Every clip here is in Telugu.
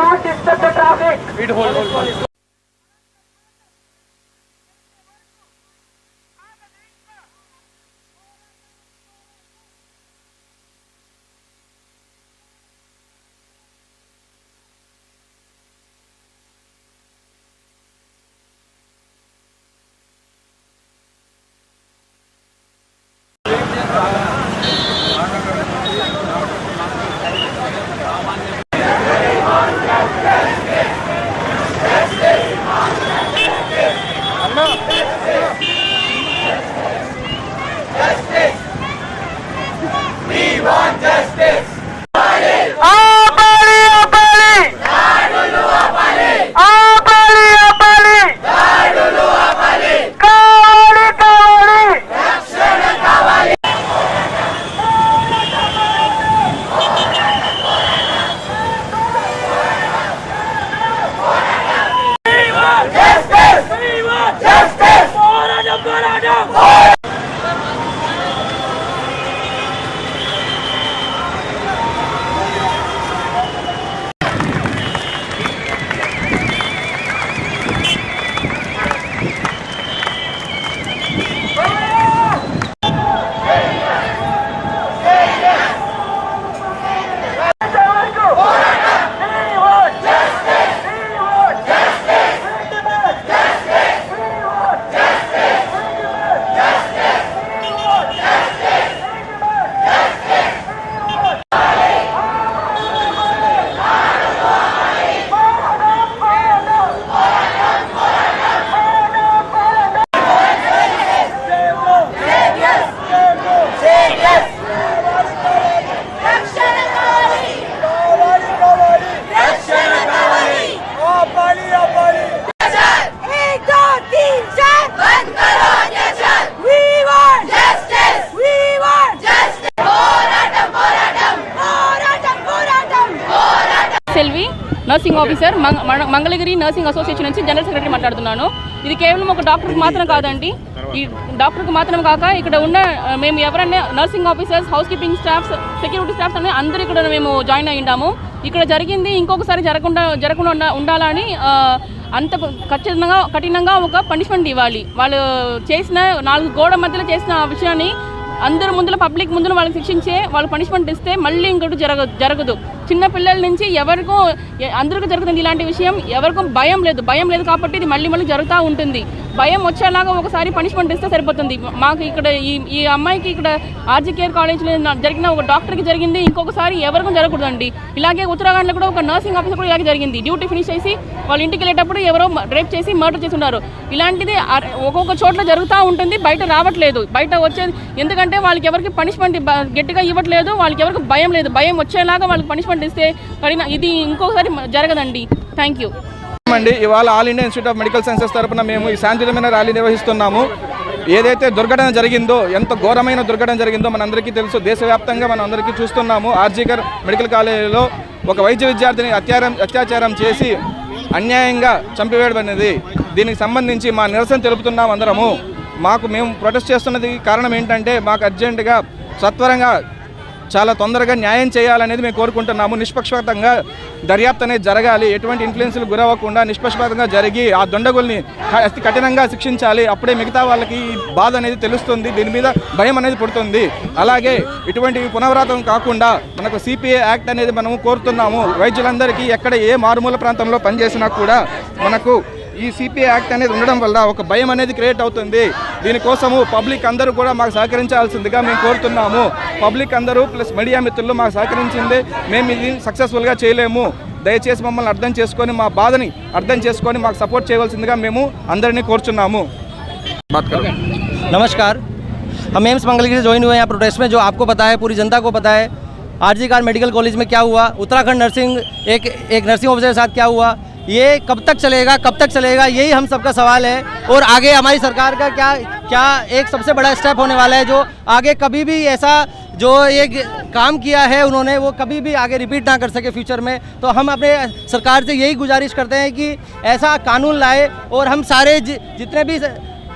Don't disturb the traffic. Wait, hold, hold, hold. up. Nursing officer Mangalagiri nursing association నుంచి జనరల్ సెక్రటరీ మాట్లాడుతున్నాను. ఇది కేవలం ఒక డాక్టర్కి మాత్రం కాదండి. ఈ డాక్టర్కి మాత్రం కాక ఇక్కడ ఉన్న మేము ఎవరైనా nursing officers housekeeping staffs security staffs అనే అందరూ ఇక్కడ మేము జాయిన్ అయ్యిండాము. ఇక్కడ జరిగింది ఇంకొకసారి జరగకుండా జరగకుండా ఉండ- ఉండాలని అంత ఖచ్చితంగా కఠినంగా ఒక పనిష్మెంట్ ఇవ్వాలి. వాళ్ళు చేసిన నాలుగు గోడ మధ్యలో చేసిన విషయాన్ని అందరి ముందుల పబ్లిక్ ముందు వాళ్ళని శిక్షించే వాళ్ళు పనిష్మెంట్ ఇస్తే మళ్ళీ ఇంకోటి జరగ జరగదు. చిన్న పిల్లల నుంచి ఎవరికూ అందరికీ జరుగుతుంది ఇలాంటి విషయం ఎవరికూ భయం లేదు భయం లేదు కాబట్టి ఇది మళ్ళీ మళ్ళీ జరుగుతూ ఉంటుంది. భయం వచ్చేలాగా ఒకసారి పనిష్మెంట్ ఇస్తే సరిపోతుంది. మాకు ఇక్కడ ఈ ఈ అమ్మాయికి ఇక్కడ ఆర్జీ కేర్ కాలేజ్లో జరిగిన ఒక డాక్టర్కి జరిగింది ఇంకొకసారి ఎవరికీ జరగకూడదండి. ఇలాగే ఉత్తరాఖండ్లో కూడా ఒక నర్సింగ్ ఆఫీసర్ కూడా ఇలాగే జరిగింది. డ్యూటీ ఫినిష్ చేసి వాళ్ళ ఇంటికి వెళ్ళేటప్పుడు ఎవరో రేప్ చేసి మర్డర్ చేసి ఉన్నారు ఇలాంటిది ఒక్కొక్క చోట్ల జరుగుతూ ఉంటుంది బయట రావట్లేదు. బయట వచ్చేది ఎందుకంటే వాళ్ళకి ఎవరికి పనిష్మెంట్ గట్టిగా ఇవ్వట్లేదు వాళ్ళకి ఎవరికి భయం లేదు. భయం వచ్చేలాగా వాళ్ళకి పనిష్మెంట్ ఇస్తే కఠిన ఇది ఇంకొకసారి జరగదండి. థ్యాంక్ యూ అండి ఇవాళ all India institute of medical sciences తరఫున మేము ఈ శాంతియుతమైన ర్యాలీ నిర్వహిస్తున్నాము. ఏదైతే దుర్ఘటన జరిగిందో ఎంత ఘోరమైన దుర్ఘటన జరిగిందో మనందరికీ తెలుసు. దేశవ్యాప్తంగా మనం అందరికీ చూస్తున్నాము ఆర్జీకర్ మెడికల్ కాలేజీలో ఒక వైద్య విద్యార్థిని అత్యారం అత్యాచారం చేసి అన్యాయంగా చంపివేయబడినది. దీనికి సంబంధించి మా నిరసన తెలుపుతున్నాం అందరము. మాకు మేము ప్రొటెస్ట్ చేస్తున్నది కారణం ఏంటంటే మాకు అర్జెంటుగా సత్వరంగా చాలా తొందరగా న్యాయం చేయాలనేది మేము కోరుకుంటున్నాము. నిష్పక్షపాతంగా దర్యాప్తు అనేది జరగాలి. ఎటువంటి ఇన్ఫ్లుయెన్స్లు గురవ్వకుండా నిష్పక్షపాతంగా జరిగి ఆ దొండగుల్ని అతి కఠినంగా శిక్షించాలి. అప్పుడే మిగతా వాళ్ళకి ఈ బాధ అనేది తెలుస్తుంది. దీని మీద భయం అనేది పుడుతుంది. అలాగే ఇటువంటి పునరావృతం కాకుండా మనకు సిపిఐ యాక్ట్ అనేది మనము కోరుతున్నాము. వైద్యులందరికీ ఎక్కడ ఏ మారుమూల ప్రాంతంలో పనిచేసినా కూడా మనకు ఈ సిపిఐ యాక్ట్ అనేది ఉండడం వల్ల ఒక భయం అనేది క్రియేట్ అవుతుంది. దీనికోసము పబ్లిక్ అందరూ కూడా మాకు సహకరించాల్సిందిగా మేము కోరుతున్నాము పబ్లిక్ అందరూ ప్లస్ మీడియా మిత్రులు మాకు సహకరించింది మేము ఇది సక్సెస్ఫుల్గా చేయలేము దయచేసి మమ్మల్ని అర్థం చేసుకొని మా బాధని అర్థం చేసుకొని మాకు సపోర్ట్ చేయవలసిందిగా మేము అందరినీ కోరుచున్నాము नमस्कार हम एम्स मंगलगिरी से ज्वाइन हुए हैं यहाँ प्रोटेस्ट में जो आपको पता है पूरी जनता को पता है आरजी कार मेडिकल कॉलेज में क्या हुआ उत्तराखंड नर्सिंग एक एक नर्सिंग ऑफिसर के साथ क्या हुआ ये कब तक चलेगा, कब तक चलेगा, यही हम सबका सवाल है। और आगे हमारी सरकार का क्या क्या एक सबसे बड़ा स्टेप होने वाला है, जो आगे कभी भी ऐसा, जो ये काम किया है उन्होंने, वो कभी भी आगे रिपीट ना कर सके फ्यूचर में। तो हम अपने सरकार से यही गुजारिश करते हैं कि ऐसा कानून लाए और हम सारे जितने भी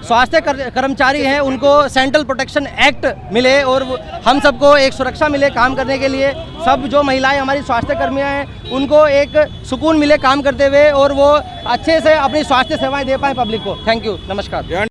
स्वास्थ्य कर्मचारी हैं, उनको सेंट्रल प्रोटेक्शन एक्ट मिले और हम सबको एक सुरक्षा मिले काम करने के लिए। सब जो महिलाएँ हमारी स्वास्थ्य कर्मियाँ हैं, उनको एक सुकून मिले काम करते हुए और वो अच्छे से अपनी स्वास्थ्य सेवाएँ दे पाएँ पब्लिक को। थैंक यू नमस्कार।